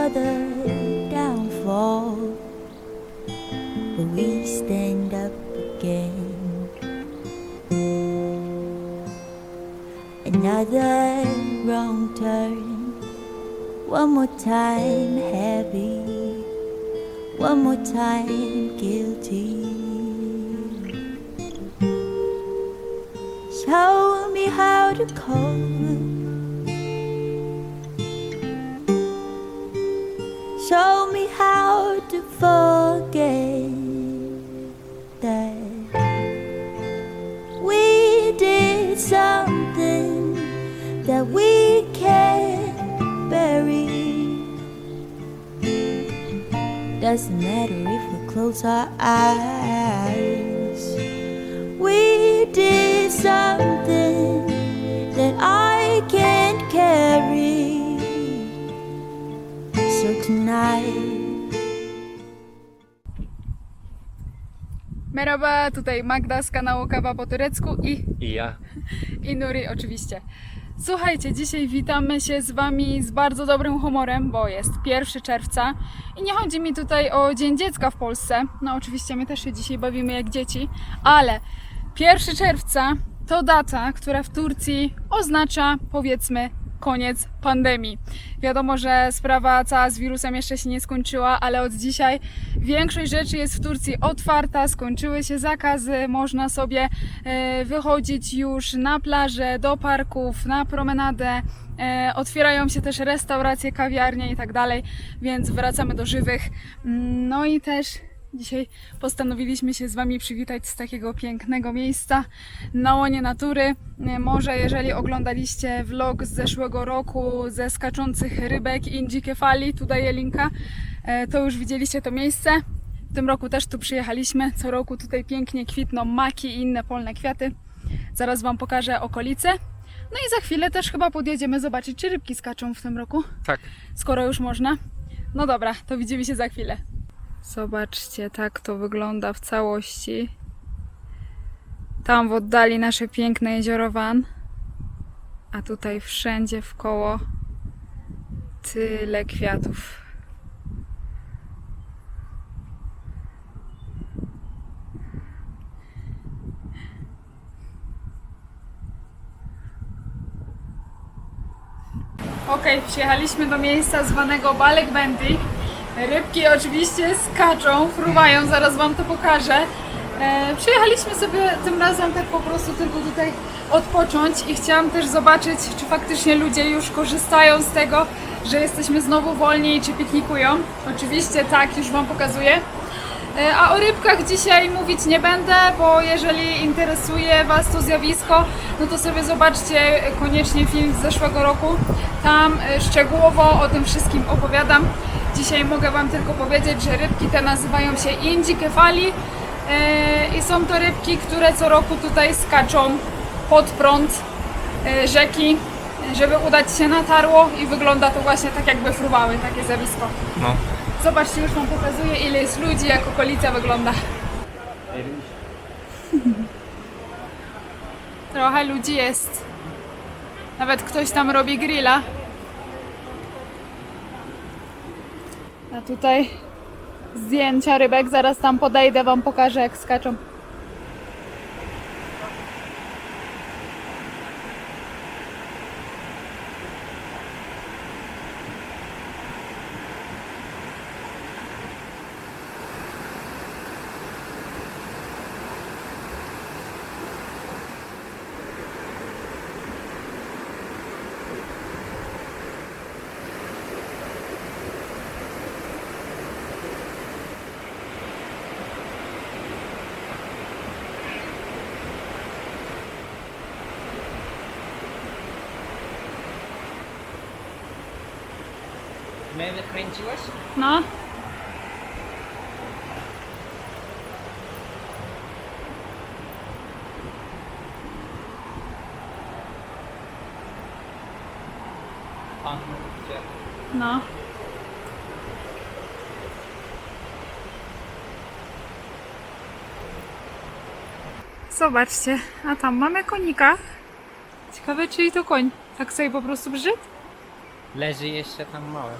other downfall, but we stand up again. Another wrong turn, one more time heavy, one more time guilty. Show me how to cope. Show me how to forget that we did something that we can't bury. Doesn't matter if we close our eyes. We did something Tonight. Merhaba, tutaj Magda z kanału Kawa po turecku i, I ja. i Nuri oczywiście. Słuchajcie, dzisiaj witamy się z Wami z bardzo dobrym humorem, bo jest 1 czerwca i nie chodzi mi tutaj o Dzień Dziecka w Polsce. No oczywiście my też się dzisiaj bawimy jak dzieci, ale 1 czerwca to data, która w Turcji oznacza powiedzmy koniec pandemii. Wiadomo, że sprawa cała z wirusem jeszcze się nie skończyła, ale od dzisiaj większość rzeczy jest w Turcji otwarta, skończyły się zakazy, można sobie e, wychodzić już na plażę, do parków, na promenadę. E, Otwierają się też restauracje, kawiarnie i tak dalej, więc wracamy do żywych. Mm, No i też Dzisiaj postanowiliśmy się z Wami przywitać z takiego pięknego miejsca na łonie natury. E, Może jeżeli oglądaliście vlog z zeszłego roku ze skaczących rybek Indzi Kefali, tu daję linka, e, to już widzieliście to miejsce. W tym roku też tu przyjechaliśmy. Co roku tutaj pięknie kwitną maki i inne polne kwiaty. Zaraz Wam pokażę okolice. No i za chwilę też chyba podjedziemy zobaczyć, czy rybki skaczą w tym roku Tak. skoro już można. No dobra, to widzimy się za chwilę. Zobaczcie, tak to wygląda w całości. Tam w oddali nasze piękne jezioro Van, a tutaj wszędzie w koło tyle kwiatów. Okej, przyjechaliśmy do miejsca zwanego Balek Bendy. Rybki oczywiście skaczą, fruwają, zaraz Wam to pokażę. E, przyjechaliśmy sobie tym razem tak po prostu tylko tutaj odpocząć i chciałam też zobaczyć, czy faktycznie ludzie już korzystają z tego, że jesteśmy znowu wolni i czy piknikują. Oczywiście tak, już Wam pokazuję. E, A o rybkach dzisiaj mówić nie będę, bo jeżeli interesuje Was to zjawisko, no to sobie zobaczcie koniecznie film z zeszłego roku. Tam e, szczegółowo o tym wszystkim opowiadam. Dzisiaj mogę Wam tylko powiedzieć, że rybki te nazywają się Indzi Kefali e, i są to rybki, które co roku tutaj skaczą pod prąd e, rzeki, żeby udać się na tarło i wygląda to właśnie tak jakby fruwały, takie zjawisko. No. Zobaczcie, już Wam pokazuję ile jest ludzi, jak okolica wygląda. Trochę ludzi jest. Nawet ktoś tam robi grilla. Tutaj zdjęcia rybek, zaraz tam podejdę, Wam pokażę jak skaczą. Mnie wykręciłeś? No. Pan? No. Zobaczcie, a tam mamy konika. Ciekawe, czyli to koń. Tak sobie po prostu brzyd? Leży jeszcze tam małe.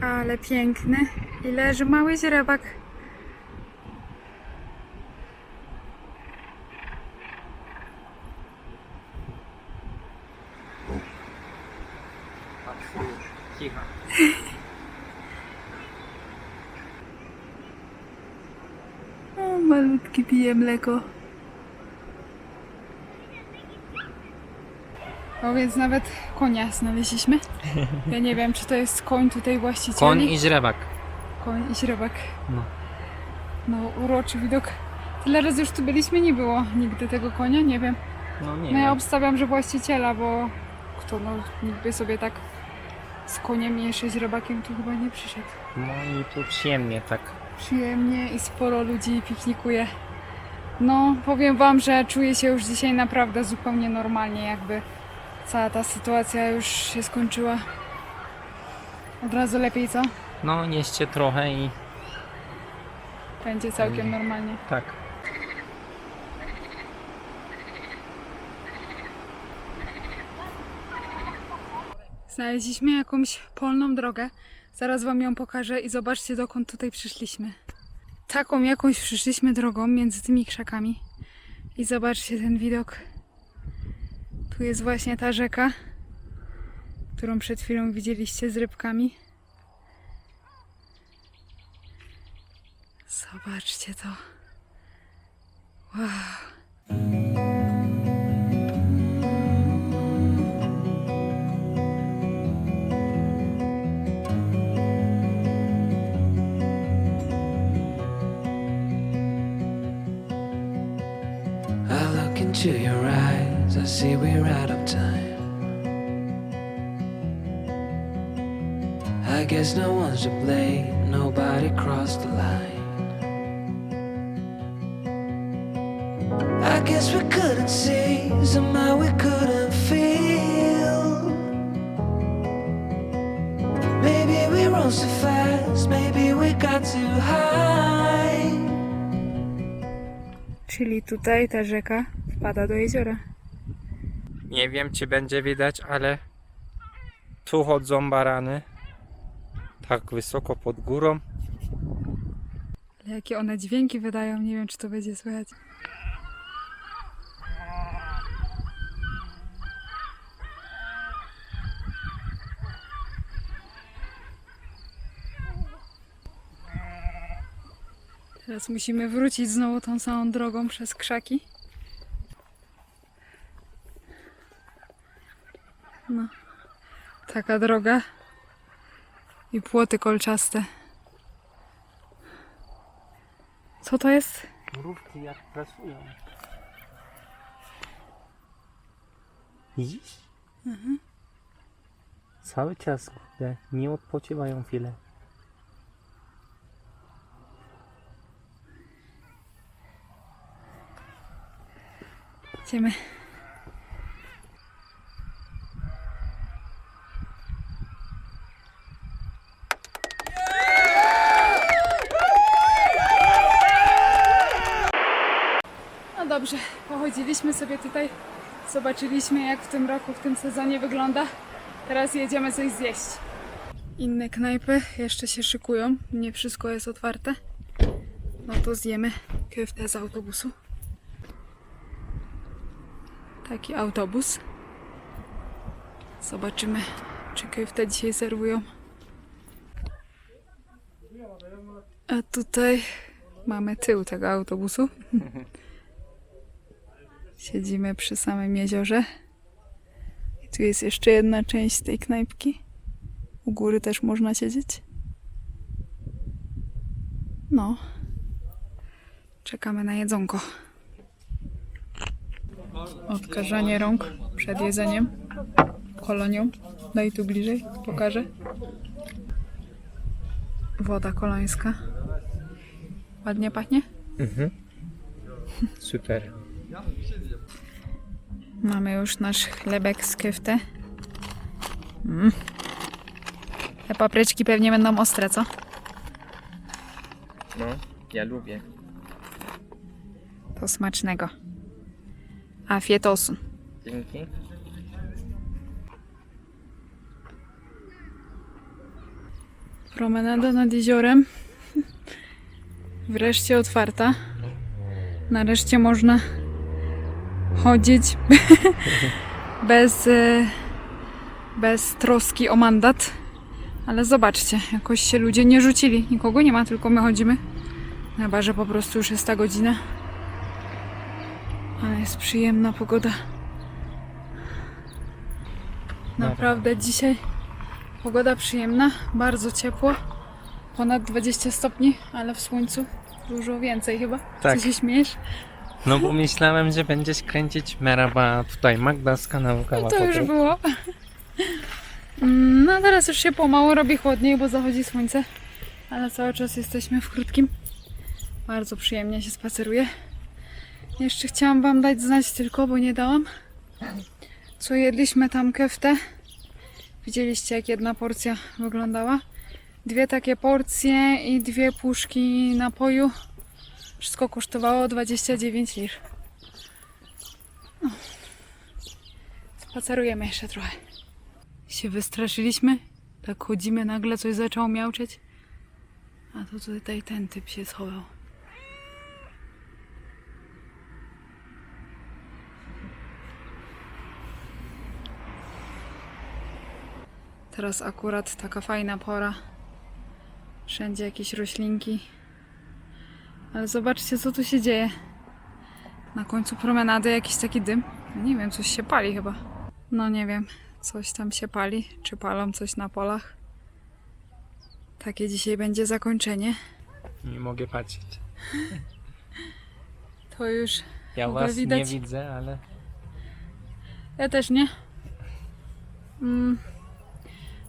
Ale piękny. I leży mały źrebak. Cicho. O, malutki pije mleko. O, więc nawet konia znaleźliśmy. Ja nie wiem, czy to jest koń tutaj właścicieli. Koń i źrebak. Koń i źrebak. No. No, uroczy widok. Tyle razy już tu byliśmy, nie było nigdy tego konia, nie wiem. No nie No ja wiem. obstawiam, że właściciela, bo kto no, nikt by sobie tak z koniem i jeszcze źrebakiem tu chyba nie przyszedł. No i tu przyjemnie tak. Przyjemnie i sporo ludzi piknikuje. No, powiem Wam, że czuję się już dzisiaj naprawdę zupełnie normalnie, jakby cała ta sytuacja już się skończyła. Od razu lepiej, co? No nieście trochę i Będzie całkiem normalnie. tak. Znaleźliśmy jakąś polną drogę. Zaraz Wam ją pokażę i zobaczcie, dokąd tutaj przyszliśmy. Taką jakąś przyszliśmy drogą między tymi krzakami. I zobaczcie ten widok. Tu jest właśnie ta rzeka, którą przed chwilą widzieliście z rybkami. Zobaczcie to. Wow. See we're out of time. I guess no one's to blame, nobody crossed the line. I guess we couldn't see, somehow we couldn't feel. Maybe we rose too fast, maybe we got too high. Czyli tutaj ta rzeka wpada do jeziora. Nie wiem czy będzie widać, ale tu chodzą barany. Tak wysoko pod górą. Ale jakie one dźwięki wydają, nie wiem czy to będzie słychać. Teraz musimy wrócić znowu tą samą drogą przez krzaki. No, taka droga i płoty kolczaste. Co to jest? Mrówki jak pracują. Widzisz? Cały czas, kurde, nie odpoczywają chwilę. Idziemy. Dobrze, pochodziliśmy sobie tutaj, zobaczyliśmy jak w tym roku, w tym sezonie wygląda. Teraz jedziemy coś zjeść. Inne knajpy jeszcze się szykują, nie wszystko jest otwarte. No to zjemy kieftę z autobusu taki autobus. Zobaczymy, czy KFT dzisiaj serwują. A tutaj mamy tył tego autobusu. Siedzimy przy samym jeziorze. I tu jest jeszcze jedna część tej knajpki. U góry też można siedzieć. No. Czekamy na jedzonko. Odkażanie rąk przed jedzeniem kolonią. Daj tu bliżej, pokażę. Woda kolońska. Ładnie pachnie? Super. Mamy już nasz chlebek z kyfty. Mm. Te papryczki pewnie będą ostre, co? No, ja lubię. To smacznego. Afiyet olsun. Dzięki. Promenada nad jeziorem. Wreszcie otwarta. Nareszcie można chodzić bez, e, bez troski o mandat. Ale zobaczcie, jakoś się ludzie nie rzucili. Nikogo nie ma, tylko my chodzimy. Chyba, że po prostu już jest ta godzina. Ale jest przyjemna pogoda. Naprawdę dzisiaj pogoda przyjemna, bardzo ciepło. Ponad 20 stopni, ale w słońcu dużo więcej chyba. Tak. Co się śmiejesz? No bo myślałem, że będziesz kręcić Meraba tutaj Magda z kanału Kawa No to już było. Mm, No teraz już się pomału robi chłodniej, bo zachodzi słońce. Ale cały czas jesteśmy w krótkim. Bardzo przyjemnie się spaceruje. Jeszcze chciałam Wam dać znać tylko, bo nie dałam. Co jedliśmy tam keftę. Widzieliście jak jedna porcja wyglądała. Dwie takie porcje i dwie puszki napoju. Wszystko kosztowało 29 lir. Spacerujemy jeszcze trochę. Się wystraszyliśmy. Tak chodzimy, nagle coś zaczęło miauczeć. A to tutaj ten typ się schował. Teraz akurat taka fajna pora. Wszędzie jakieś roślinki. Ale zobaczcie, co tu się dzieje. Na końcu promenady jakiś taki dym. Nie wiem, coś się pali chyba. No nie wiem, coś tam się pali. Czy palą coś na polach? Takie dzisiaj będzie zakończenie. Nie mogę patrzeć. To już Ja was nie widać. widzę, ale Ja też nie. Mm.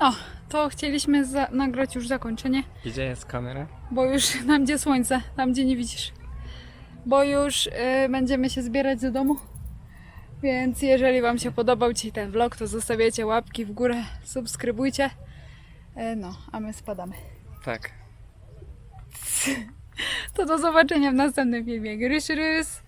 No, to chcieliśmy nagrać już zakończenie, gdzie jest kamera? bo już tam gdzie słońce, tam gdzie nie widzisz. Bo już y, będziemy się zbierać do domu. Więc jeżeli Wam się podobał Ci ten vlog, to zostawiajcie łapki w górę, subskrybujcie. Y, no, a my spadamy. Tak. To do zobaczenia w następnym filmie. Grys, rys!